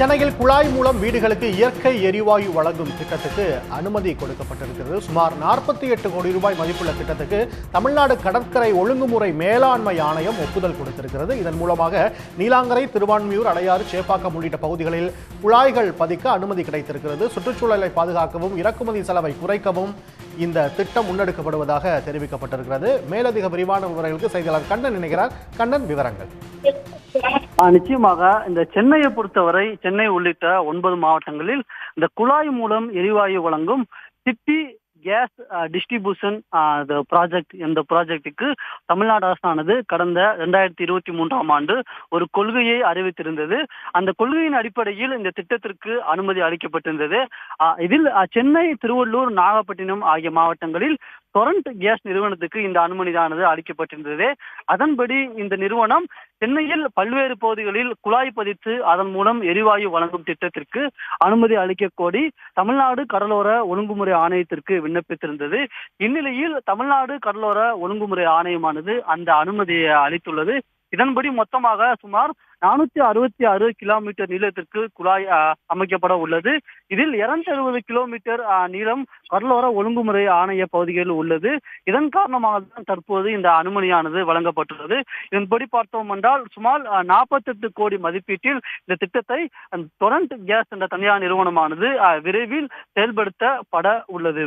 சென்னையில் குழாய் மூலம் வீடுகளுக்கு இயற்கை எரிவாயு வழங்கும் திட்டத்துக்கு அனுமதி கொடுக்கப்பட்டிருக்கிறது. சுமார் நாற்பத்தி எட்டு கோடி ரூபாய் மதிப்புள்ள திட்டத்துக்கு தமிழ்நாடு கடற்கரை ஒழுங்குமுறை மேலாண்மை ஆணையம் ஒப்புதல் கொடுத்திருக்கிறது. இதன் மூலமாக நீலாங்கரை திருவான்மியூர் அடையாறு சேப்பாக்கம் உள்ளிட்ட பகுதிகளில் குழாய்கள் பதிக்க அனுமதி கிடைத்திருக்கிறது. சுற்றுச்சூழலை பாதுகாக்கவும் இறக்குமதி செலவை குறைக்கவும் இந்த திட்டம் முன்னெடுக்கப்படுவதாக தெரிவிக்கப்பட்டிருக்கிறது. மேலதிக விரிவான விவரங்களுக்கு செய்தியாளர் கண்ணன் நினைக்கிறார் கண்ணன் விவரங்கள். நிச்சயமாக இந்த சென்னையை பொறுத்தவரை சென்னை உள்ளிட்ட ஒன்பது மாவட்டங்களில் இந்த குழாய் மூலம் எரிவாயு வழங்கும் சிட்டி கேஸ் டிஸ்ட்ரிபியூஷன் ப்ராஜெக்ட் இந்த ப்ராஜெக்டுக்கு தமிழ்நாடு அரசானது கடந்த ரெண்டாயிரத்தி இருபத்தி மூன்றாம் ஆண்டு ஒரு கொள்கையை அறிவித்திருந்தது. அந்த கொள்கையின் அடிப்படையில் இந்த திட்டத்திற்கு அனுமதி அளிக்கப்பட்டிருந்தது. இதில் சென்னை திருவள்ளூர் நாகப்பட்டினம் ஆகிய மாவட்டங்களில் டொரண்ட் கேஸ் நிறுவனத்துக்கு இந்த அனுமதியானது அளிக்கப்பட்டிருந்தது. அதன்படி இந்த நிறுவனம் சென்னையில் பல்வேறு பகுதிகளில் குழாய் பதித்து அதன் மூலம் எரிவாயு வழங்கும் திட்டத்திற்கு அனுமதி அளிக்க கோரி தமிழ்நாடு கடலோர ஒழுங்குமுறை ஆணையத்திற்கு விண்ணப்பித்திருந்தது. இந்நிலையில் தமிழ்நாடு கடலோர ஒழுங்குமுறை ஆணையமானது அந்த அனுமதியை அளித்துள்ளது. இதன்படி மொத்தமாக சுமார் நானூத்தி அறுபத்தி ஆறு கிலோமீட்டர் நீளத்திற்கு குழாய் அமைக்கப்பட உள்ளது. இதில் இருநூத்தி அறுபது கிலோமீட்டர் நீளம் கடலோர ஒழுங்குமுறை ஆணைய பகுதிகளில் உள்ளது. இதன் காரணமாக தான் தற்போது இந்த அனுமதியானது வழங்கப்பட்டுள்ளது. இதன்படி பார்த்தோம் என்றால் சுமார் நாற்பத்தெட்டு கோடி மதிப்பீட்டில் இந்த திட்டத்தை டொரண்ட் கேஸ் என்ற தனியார் நிறுவனமானது விரைவில் செயல்படுத்தப்பட உள்ளது.